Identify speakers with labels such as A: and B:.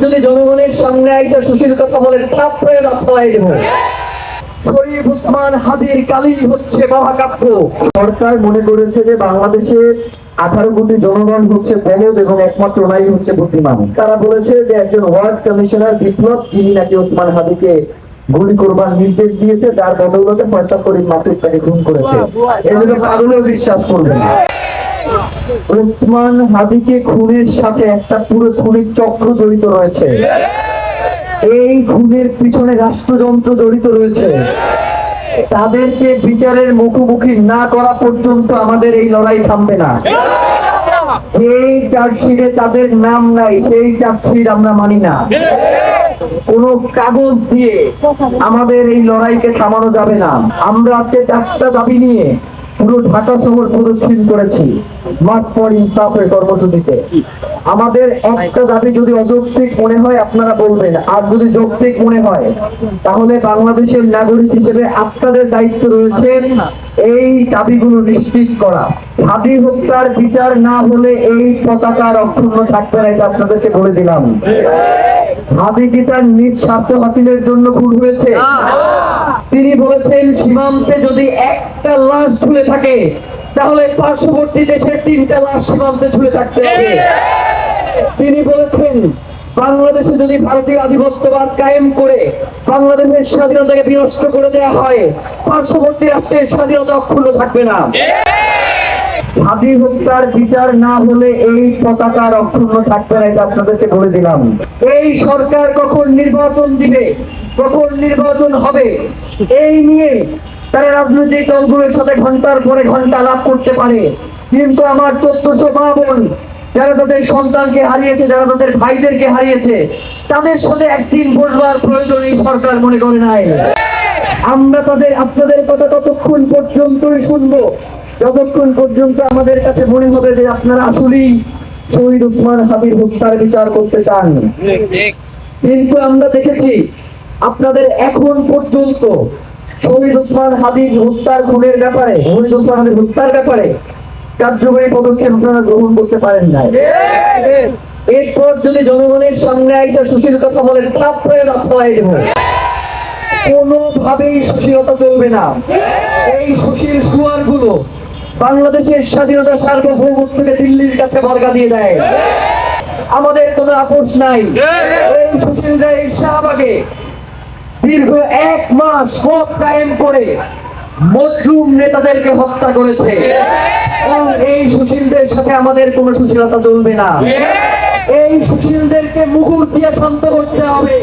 A: যদি জনগণের সামনে আইসা সুশীল কথা রাস্তায় দেব। শরীফ উসমান মনে একমাত্র হচ্ছে তারা বলেছে যে একজন কমিশনার বিপ্লব হাদিকে গুলি করবার নির্দেশ দিয়েছে, তার বদৌলতে পয়সা মাতুর খুন করেছে। এগুলো পাগলেও বিশ্বাস করবে না। ওসমান হাদিকে খুনের সাথে একটা পুরো খুনের চক্র জড়িত রয়েছে। এই খুনের পিছনে রাষ্ট্রযন্ত্র জড়িত রয়েছে। তাদেরকে বিচারের মুখোমুখি না করা পর্যন্ত আমাদের এই লড়াই থামবে না। যেই চার্জশিটে তাদের নাম নাই, সেই চার্জশিট আমরা মানি না। কোন কাগজ দিয়ে আমাদের এই লড়াইকে থামানো যাবে না। আমরা আজকে চারটা দাবি নিয়ে পুরো ঢাকা শহর প্রদক্ষিণ করেছি। মাস পর ইনসাফের কর্মসূচিতে। আমাদের একটা দাবি যদি অযৌক্তিক মনে হয়, আপনারা বলবেন। আর যদি যৌক্তিক মনে হয়, তাহলে বাংলাদেশের নাগরিক হিসেবে আপনাদের দায়িত্ব রয়েছে এই দাবিগুলো নিশ্চিত করা। হাদি হত্যার বিচার না হলে এই পতাকা অক্ষুণ্ণ থাকবে না এটা আপনাদেরকে বলে দিলাম। হাদি কি তার নিজ স্বার্থ হাসিলের জন্য খুন হয়েছে। তিনি বলেছেন সীমান্তে যদি একটা লাশ ঝুলে থাকে তাহলে পার্শ্ববর্তী দেশের তিনটা লাশ সীমান্তে ঝুলে থাকতে হবে। তিনি বলেছেন বাংলাদেশে যদি ভারতীয় আধিপত্যবাদ কায়েম করে বাংলাদেশের স্বাধীনতাকে বিনষ্ট করে দেওয়া হয় পার্শ্ববর্তী রাষ্ট্রের স্বাধীনতা অক্ষুণ্ণ থাকবে না। হাদি হত্যার বিচার না হলে এই পতাকার অক্ষুণ্ণ থাকবে না, এটা আপনাদেরকে বলে দিলাম। এই সরকার কখন নির্বাচন দিবে, কখন নির্বাচন হবে, এই নিয়ে তারা রাজনৈতিক দলগুলোর সাথে ঘণ্টার পরে ঘণ্টা লাভ করতে পারে। কিন্তু আমার চোদ্দশো মা যারা তাদের সন্তানকে হারিয়েছে, যারা তাদের ভাইদেরকে হারিয়েছে, তাদের সাথে একদিন বসবার প্রয়োজন এই সরকার মনে করে নাই। আমরা তাদের, আপনাদের কথা ততক্ষণ পর্যন্তই শুনব। যতক্ষণ পর্যন্ত আমাদের কাছে মনে হবে যে আপনারা আসলেই শহীদ উসমান হাবির হত্যার বিচার করতে চান, কিন্তু আমরা দেখেছি আপনাদের এখন পর্যন্ত শহীদ উসমান হাদির হত্যার খুনের ব্যাপারে, শহীদ উসমান হাদির হত্যার ব্যাপারে কার্যকরী পদক্ষেপ আপনারা গ্রহণ করতে পারেন না এরপর যদি জনগণের সামনে আইসা সুশীল কথা বলেন, তারপরে দেবো। কোনোভাবেই সুশীলতা চলবে না। এই সুশীল বাংলাদেশের স্বাধীনতা সার্বভৌমত্বকে দিল্লির কাছে বর্গা দিয়ে দেয়। আমাদের কোনো আপোষ নাই। সুশীলরা এই শাহবাগে দীর্ঘ এক মাস পথ কায়েম করে মজলুম নেতাদেরকে হত্যা করেছে। এই সুশীলদের সাথে আমাদের কোনো সুশীলতা চলবে না। এই সুশীলদেরকে মুকুট দিয়ে শান্ত করতে হবে।